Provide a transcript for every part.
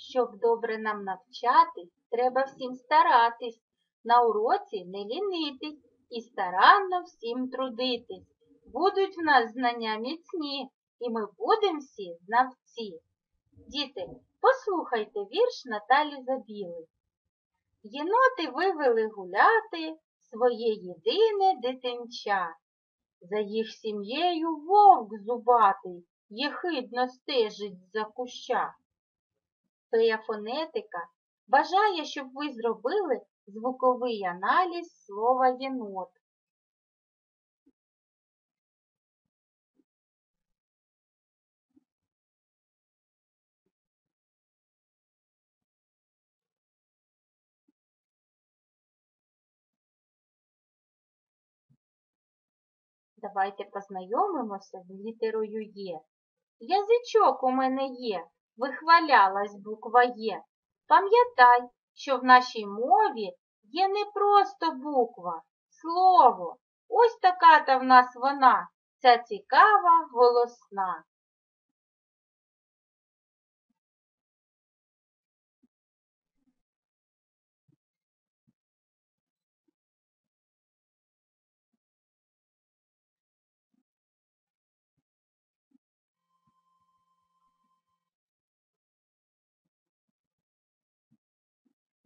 Щоб добре нам навчатись, треба всім старатись, на уроці не лінитись і старанно всім трудитись. Будуть в нас знання міцні, і ми будемо всі знавці. Діти, послухайте вірш Наталі Забіли. Єноти вивели гуляти своє єдине дитинча. За їх сім'єю вовк зубатий, єхидно стежить за куща. Фея фонетика бажає, щоб ви зробили звуковий аналіз слова єнот. Давайте познайомимося з літерою Є. Язичок у мене є, вихвалялась буква Є. Пам'ятай, що в нашій мові є не просто буква, слово. Ось така та в нас вона, ця цікава голосна.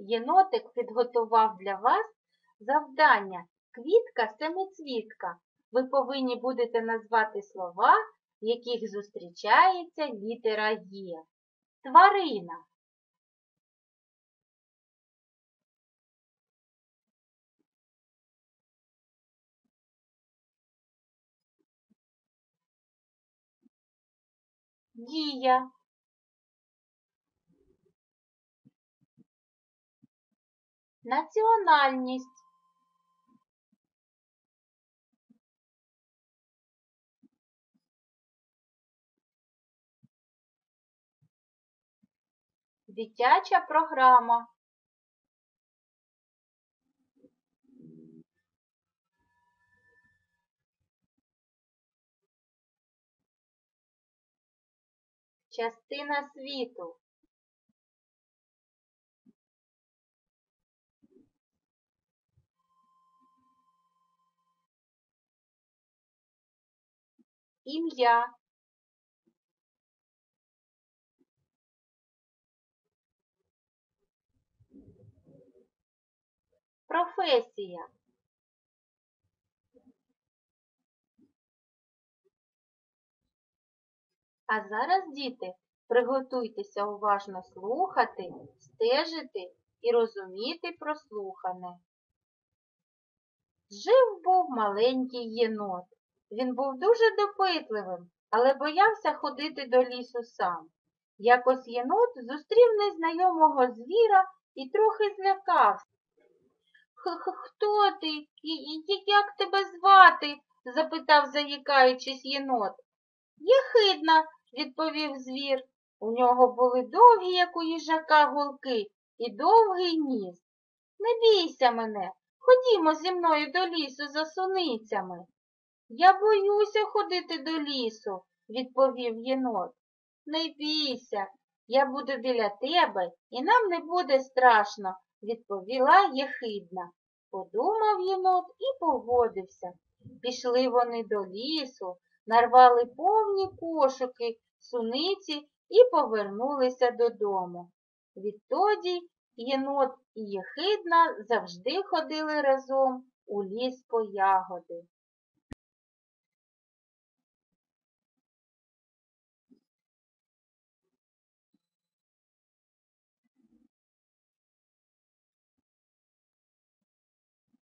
Єнотик підготував для вас завдання квітка семицвітка. Ви повинні будете назвати слова, в яких зустрічається літера Є. Тварина. Дія. Національність. Дитяча програма. Частина світу. Ім'я. Професія. А зараз, діти, приготуйтеся уважно слухати, стежити і розуміти прослухане. Жив був маленький єнот. Він був дуже допитливим, але боявся ходити до лісу сам. Якось єнот зустрів незнайомого звіра і трохи злякався. «Х-х, Хто ти? І Як тебе звати? запитав, заїкаючись єнот. Єхидна, відповів звір. У нього були довгі, як у їжака, голки і довгий ніс. Не бійся мене, ходімо зі мною до лісу за суницями. Я боюся ходити до лісу, відповів єнот. Не бійся, я буду біля тебе, і нам не буде страшно, відповіла єхидна. Подумав єнот і погодився. Пішли вони до лісу, нарвали повні кошики, суниці і повернулися додому. Відтоді єнот і єхидна завжди ходили разом у ліс по ягоди.